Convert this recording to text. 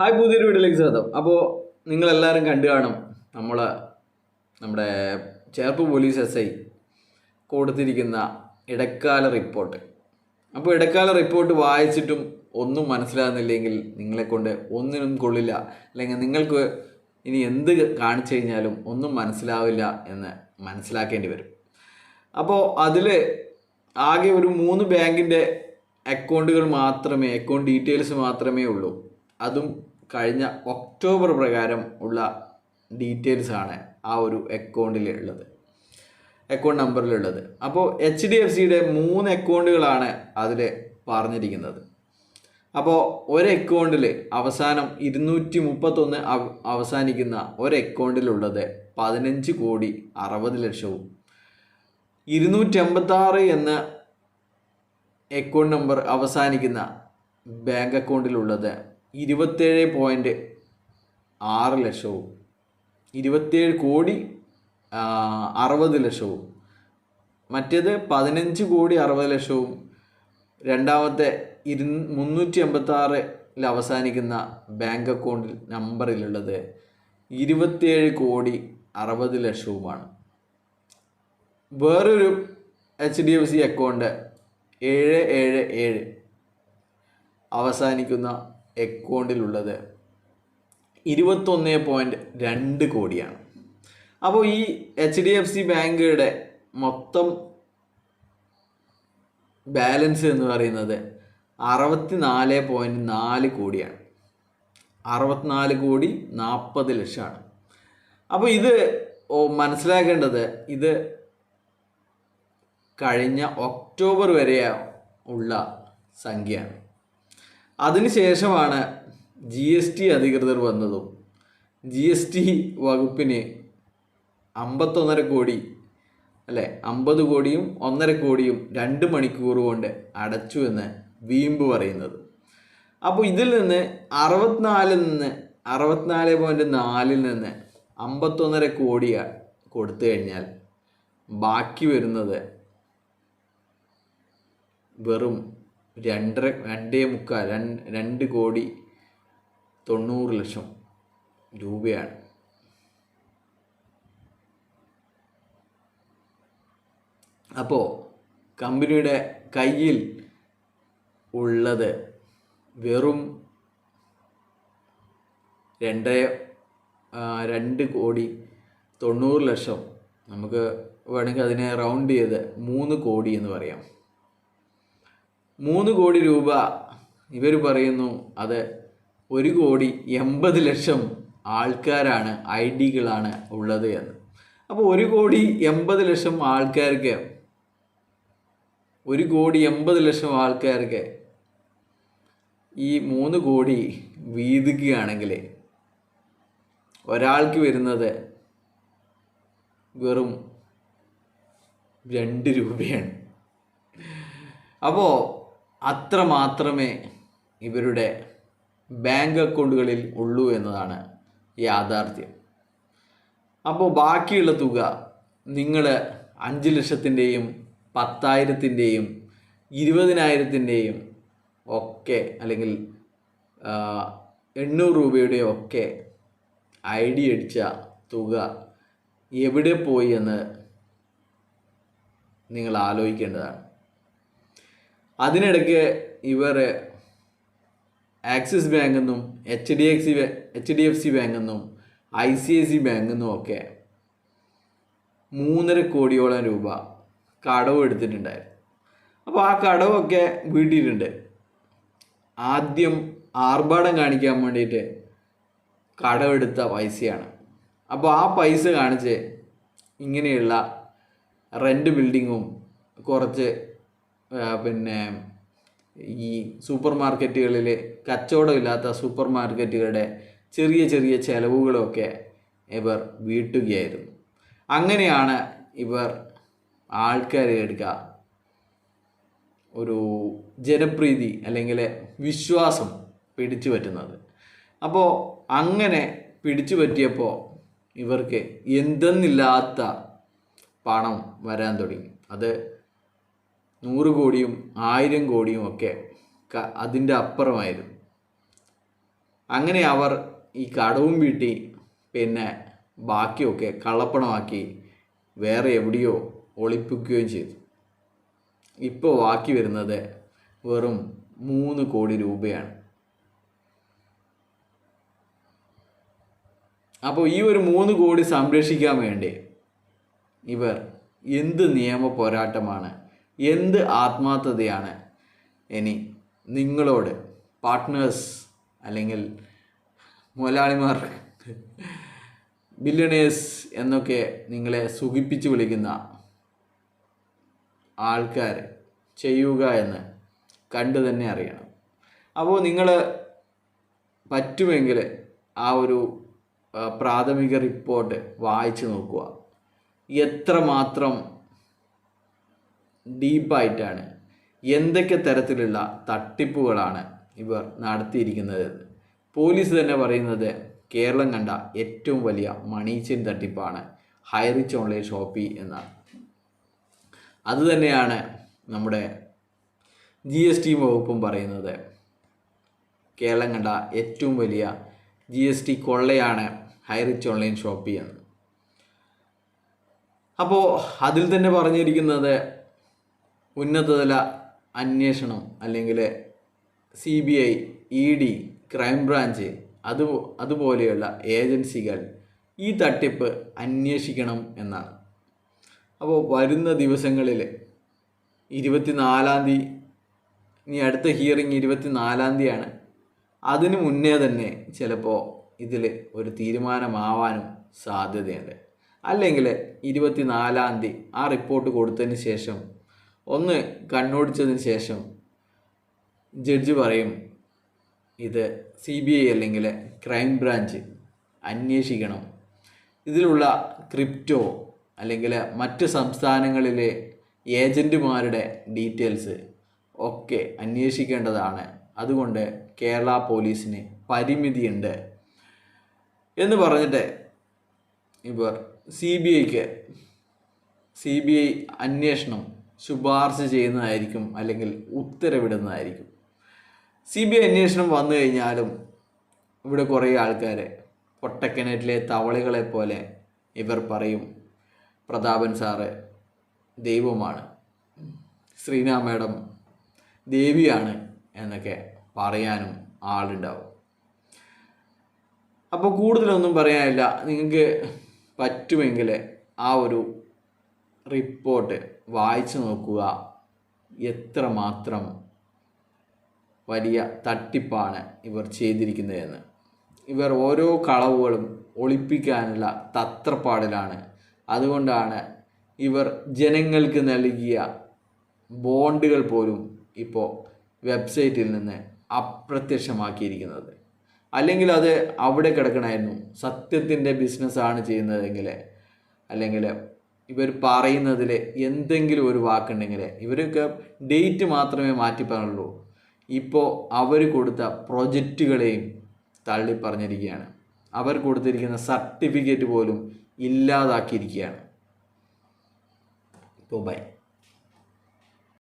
Hi പുതിയൊരു വീഡിയോയിലേക്ക് സ്വാഗതം. അപ്പോൾ നിങ്ങളെല്ലാവരും കണ്ടു കാണും നമ്മൾ നമ്മുടെ ചേർപ്പ് പോലീസ് എസ് ഐ കൊടുത്തിരിക്കുന്ന ഇടക്കാല റിപ്പോർട്ട്. അപ്പോൾ ഇടക്കാല റിപ്പോർട്ട് വായിച്ചിട്ടും ഒന്നും മനസ്സിലാകുന്നില്ലെങ്കിൽ നിങ്ങളെക്കൊണ്ട് ഒന്നിനും കൊള്ളില്ല. അല്ലെങ്കിൽ നിങ്ങൾക്ക് ഇനി എന്ത് കാണിച്ചു കഴിഞ്ഞാലും ഒന്നും മനസ്സിലാവില്ല എന്ന് മനസ്സിലാക്കേണ്ടി വരും. അപ്പോൾ അതിൽ ആകെ ഒരു മൂന്ന് ബാങ്കിന്റെ അക്കൗണ്ടുകൾ മാത്രമേ അക്കൗണ്ട് ഡീറ്റെയിൽസ് മാത്രമേ ഉള്ളൂ. അതും കഴിഞ്ഞ ഒക്ടോബർ പ്രകാരം ഉള്ള ഡീറ്റെയിൽസ് ആണ് ആ ഒരു അക്കൗണ്ടിലുള്ളത് അക്കൗണ്ട് നമ്പറിലുള്ളത് അപ്പോൾ എച്ച് ഡി എഫ് സിയുടെ മൂന്ന് അക്കൗണ്ടുകളാണ് അതിൽ പറഞ്ഞിരിക്കുന്നത്. അപ്പോൾ ഒരു അക്കൗണ്ടിൽ അവസാനം ഇരുന്നൂറ്റി മുപ്പത്തൊന്ന് അവ- അവസാനിക്കുന്ന ഒരു അക്കൗണ്ടിലുള്ളത് പതിനഞ്ച് കോടി അറുപത് ലക്ഷവും ഇരുന്നൂറ്റി അമ്പത്താറ് എന്ന അക്കൗണ്ട് നമ്പർ അവസാനിക്കുന്ന ബാങ്ക് അക്കൗണ്ടിലുള്ളത് ഇരുപത്തേഴ് പോയിന്റ് ആറ് ലക്ഷവും. ഇരുപത്തേഴ് കോടി അറുപത് ലക്ഷവും. മറ്റേത് പതിനഞ്ച് കോടി അറുപത് ലക്ഷവും. രണ്ടാമത്തെ ഇരു മുന്നൂറ്റി അമ്പത്താറിൽ അവസാനിക്കുന്ന ബാങ്ക് അക്കൗണ്ടിൽ നമ്പറിലുള്ളത് ഇരുപത്തേഴ് കോടി അറുപത് ലക്ഷവുമാണ്. വേറൊരു H D F C account ഏഴ് ഏഴ് ഏഴ് അവസാനിക്കുന്ന അക്കൗണ്ടിലുള്ളത് ഇരുപത്തൊന്ന് പോയിന്റ് രണ്ട് കോടിയാണ്. അപ്പോൾ ഈ എച്ച് ഡി എഫ് സി ബാങ്കുകളുടെ മൊത്തം ബാലൻസ് എന്ന് പറയുന്നത് അറുപത്തി നാല് പോയിന്റ് നാല് കോടിയാണ്. അറുപത്തിനാല് കോടി നാൽപ്പത് ലക്ഷമാണ്. അപ്പോൾ ഇത് മനസ്സിലാക്കേണ്ടത് ഇത് കഴിഞ്ഞ ഒക്ടോബർ വരെ ഉള്ള സംഖ്യയാണ്. അതിനുശേഷമാണ് ജി എസ് ടി അധികൃതർ വന്നതും ജി എസ് ടി വകുപ്പിന് അമ്പത്തൊന്നര കോടി അല്ലെ അമ്പത് കോടിയും ഒന്നര കോടിയും രണ്ട് മണിക്കൂർ കൊണ്ട് അടച്ചു എന്ന് വീമ്പ് പറയുന്നത്. അപ്പോൾ ഇതിൽ നിന്ന് അറുപത്തിനാലിൽ നിന്ന് അറുപത്തിനാല് പോയിന്റ് നാലിൽ നിന്ന് അമ്പത്തൊന്നര കോടി കൊടുത്തു കഴിഞ്ഞാൽ ബാക്കി വരുന്നത് വെറും രണ്ടര രണ്ടേ മുക്കാൽ രണ്ട് കോടി തൊണ്ണൂറ് ലക്ഷം രൂപയാണ്. അപ്പോൾ കമ്പനിയുടെ കയ്യിൽ ഉള്ളത് വെറും രണ്ട് രണ്ട് കോടി തൊണ്ണൂറ് ലക്ഷം നമുക്ക് വേണമെങ്കിൽ അതിനെ റൗണ്ട് ചെയ്ത് മൂന്ന് കോടി എന്ന് പറയാം. മൂന്ന് കോടി രൂപ. ഇവർ പറയുന്നു അത് ഒരു കോടി എൺപത് ലക്ഷം ആൾക്കാരാണ് ഐ ഡികളാണ് ഉള്ളത് എന്ന്. അപ്പോൾ ഒരു കോടി എൺപത് ലക്ഷം ആൾക്കാർക്ക് ഒരു കോടി എൺപത് ലക്ഷം ആൾക്കാർക്ക് ഈ മൂന്ന് കോടി വീതിക്കുകയാണെങ്കിൽ ഒരാൾക്ക് വരുന്നത് വെറും രണ്ട് രൂപയാണ്. അപ്പോൾ അത്ര മാത്രമേ ഇവരുടെ ബാങ്ക് അക്കൗണ്ടുകളിൽ ഉള്ളൂ എന്നതാണ് യാഥാർത്ഥ്യം. അപ്പോൾ ബാക്കിയുള്ള തുക നിങ്ങൾ അഞ്ച് ലക്ഷത്തിന്റെയും പത്തായിരത്തിന്റെയും ഇരുപതിനായിരത്തിന്റെയും ഒക്കെ അല്ലെങ്കിൽ എണ്ണൂറ് രൂപയുടെ ഒക്കെ ഐ ഡി അടിച്ച തുക എവിടെ പോയി എന്ന് നിങ്ങൾ ആലോചിക്കേണ്ടതാണ്. അതിനിടയ്ക്ക് ഇവർ ആക്സിസ് ബാങ്ക് എന്നും H D F C H D F C bank എന്നും I C I C bank എന്നും ഒക്കെ മൂന്നര കോടിയോളം രൂപ കടവ് എടുത്തിട്ടുണ്ടായിരുന്നു. അപ്പോൾ ആ കടവൊക്കെ വീട്ടിയിട്ടുണ്ട്. ആദ്യം ആർഭാടം കാണിക്കാൻ വേണ്ടിയിട്ട് കടമെടുത്ത പൈസയാണ്. അപ്പോൾ ആ പൈസ കാണിച്ച് ഇങ്ങനെയുള്ള റെന്റ് ബിൽഡിങ്ങും കുറച്ച് പിന്നെ ഈ സൂപ്പർ മാർക്കറ്റുകളിൽ കച്ചവടമില്ലാത്ത സൂപ്പർ മാർക്കറ്റുകളുടെ ചെറിയ ചെറിയ ചെലവുകളൊക്കെ ഇവർ വീട്ടുകയായിരുന്നു. അങ്ങനെയാണ് ഇവർ ആൾക്കാരെ എടുക്കുക ഒരു ജനപ്രീതി അല്ലെങ്കിൽ വിശ്വാസം പിടിച്ചു പറ്റുന്നത്. അപ്പോൾ അങ്ങനെ പിടിച്ചു പറ്റിയപ്പോൾ ഇവർക്ക് എന്തെന്നില്ലാത്ത പണം വരാൻ തുടങ്ങി. അത് നൂറ് കോടിയും ആയിരം കോടിയും ഒക്കെ അതിന്റെ അപ്പുറമായിരുന്നു. അങ്ങനെ അവർ ഈ കടവും വീട്ടി പിന്നെ ബാക്കിയൊക്കെ കള്ളപ്പണമാക്കി വേറെ എവിടെയോ ഒളിപ്പിക്കുകയും ചെയ്തു. ഇപ്പോൾ ബാക്കി വരുന്നത് വെറും മൂന്ന് കോടി രൂപയാണ്. അപ്പോൾ ഈ ഒരു മൂന്ന് കോടി സംരക്ഷിക്കാൻ വേണ്ടി ഇവർ എന്ത് നിയമ പോരാട്ടമാണ് എന്ത് ആത്മാർത്ഥതയാണ്? ഇനി നിങ്ങളോട് പാർട്ട്നേഴ്സ് അല്ലെങ്കിൽ മുതലാളിമാർ ബില്യണേഴ്സ് എന്നൊക്കെ നിങ്ങളെ സുഖിപ്പിച്ച് വിളിക്കുന്ന ആൾക്കാർ ചെയ്യുക എന്ന് കണ്ടു തന്നെ അറിയണം. അപ്പോൾ നിങ്ങൾ പറ്റുമെങ്കിൽ ആ ഒരു പ്രാഥമിക റിപ്പോർട്ട് വായിച്ചു നോക്കുക. എത്രമാത്രം ഡീപ്പായിട്ടാണ്. എന്തൊക്കെ തരത്തിലുള്ള തട്ടിപ്പുകളാണ് ഇവർ നടത്തിയിരിക്കുന്നത്? പോലീസ് തന്നെ പറയുന്നത് കേരളം കണ്ട ഏറ്റവും വലിയ മണീച്ചൻ തട്ടിപ്പാണ് ഹൈറിച്ച് ഓൺലൈൻ ഷോപ്പി എന്നാണ്. അതുതന്നെയാണ് നമ്മുടെ ജി എസ് ടി വകുപ്പും പറയുന്നത്. കേരളം കണ്ട ഏറ്റവും വലിയ ജി എസ് ടി കൊള്ളയാണ് ഹൈറിച്ച് ഓൺലൈൻ ഷോപ്പി എന്ന്. അപ്പോൾ അതിൽ തന്നെ പറഞ്ഞിരിക്കുന്നത് ഉന്നതതല അന്വേഷണം അല്ലെങ്കിൽ C B I E D crime branch അത് അതുപോലെയുള്ള ഏജൻസികൾ ഈ തട്ടിപ്പ് അന്വേഷിക്കണം എന്നാണ്. അപ്പോൾ വരുന്ന ദിവസങ്ങളിൽ ഇരുപത്തിനാലാം തീയതി ഇനി അടുത്ത ഹിയറിംഗ് ഇരുപത്തിനാലാം തീയതിയാണ് അതിനു മുന്നേ തന്നെ ചിലപ്പോൾ ഇതിൽ ഒരു തീരുമാനമാവാനും സാധ്യതയുണ്ട്. അല്ലെങ്കിൽ ഇരുപത്തിനാലാം തീയതി ആ റിപ്പോർട്ട് കൊടുത്തതിന് ശേഷം ഒന്ന് കണ്ണോടിച്ചതിന് ശേഷം ജഡ്ജി പറയും ഇത് സി ബി ഐ അല്ലെങ്കിൽ ക്രൈം ബ്രാഞ്ച് അന്വേഷിക്കണം. ഇതിലുള്ള ക്രിപ്റ്റോ അല്ലെങ്കിൽ മറ്റ് സംസ്ഥാനങ്ങളിലെ ഏജന്റുമാരുടെ ഡീറ്റെയിൽസ് ഒക്കെ അന്വേഷിക്കേണ്ടതാണ്. അതുകൊണ്ട് കേരള പോലീസിന് പരിമിതിയുണ്ട്. എന്ന് പറഞ്ഞിട്ട് ഇവർ സി ബി ഐക്ക് സി ബി ഐ അന്വേഷണം ശുപാർശ ചെയ്യുന്നതായിരിക്കും അല്ലെങ്കിൽ ഉത്തരവിടുന്നതായിരിക്കും. സി ബി ഐ അന്വേഷണം വന്നു കഴിഞ്ഞാലും ഇവിടെ കുറേ ആൾക്കാർ പൊട്ടക്കിണറ്റിലെ തവളകളെ പോലെ ഇവർ പറയും പ്രതാപൻ സാറ് ദൈവമാണ് ശ്രീനാ മാഡം ദേവിയാണ് എന്നൊക്കെ പറയാനും ആളുണ്ടാവും. അപ്പോൾ കൂടുതലൊന്നും പറയാനില്ല. നിങ്ങൾക്ക് പറ്റുമെങ്കിൽ ആ ഒരു റിപ്പോർട്ട് വായിച്ചു നോക്കുക. എത്രമാത്രം വലിയ തട്ടിപ്പാണ് ഇവർ ചെയ്തിരിക്കുന്നതെന്ന്. ഇവർ ഓരോ കളവുകളും ഒളിപ്പിക്കാനുള്ള തത്രപ്പാടിലാണ്. അതുകൊണ്ടാണ് ഇവർ ജനങ്ങൾക്ക് നൽകിയ ബോണ്ടുകൾ പോലും ഇപ്പോൾ വെബ്സൈറ്റിൽ നിന്ന് അപ്രത്യക്ഷമാക്കിയിരിക്കുന്നത്. അല്ലെങ്കിൽ അത് അവിടെ കിടക്കണമായിരുന്നു. സത്യത്തിന്റെ ബിസിനസ്സാണ് ചെയ്യുന്നതെങ്കിൽ അല്ലെങ്കിൽ ഇവർ പറയുന്നതിൽ എന്തെങ്കിലും ഒരു വാക്കുണ്ടെങ്കിൽ ഇവരൊക്കെ ഡേറ്റ് മാത്രമേ മാറ്റി പറഞ്ഞുള്ളൂ. ഇപ്പോൾ അവർ കൊടുത്ത പ്രൊജക്റ്റുകളെയും തള്ളി പറഞ്ഞിരിക്കുകയാണ്. അവർ കൊടുത്തിരിക്കുന്ന സർട്ടിഫിക്കറ്റ് പോലും ഇല്ലാതാക്കിയിരിക്കുകയാണ്. ഇപ്പോൾ ബൈ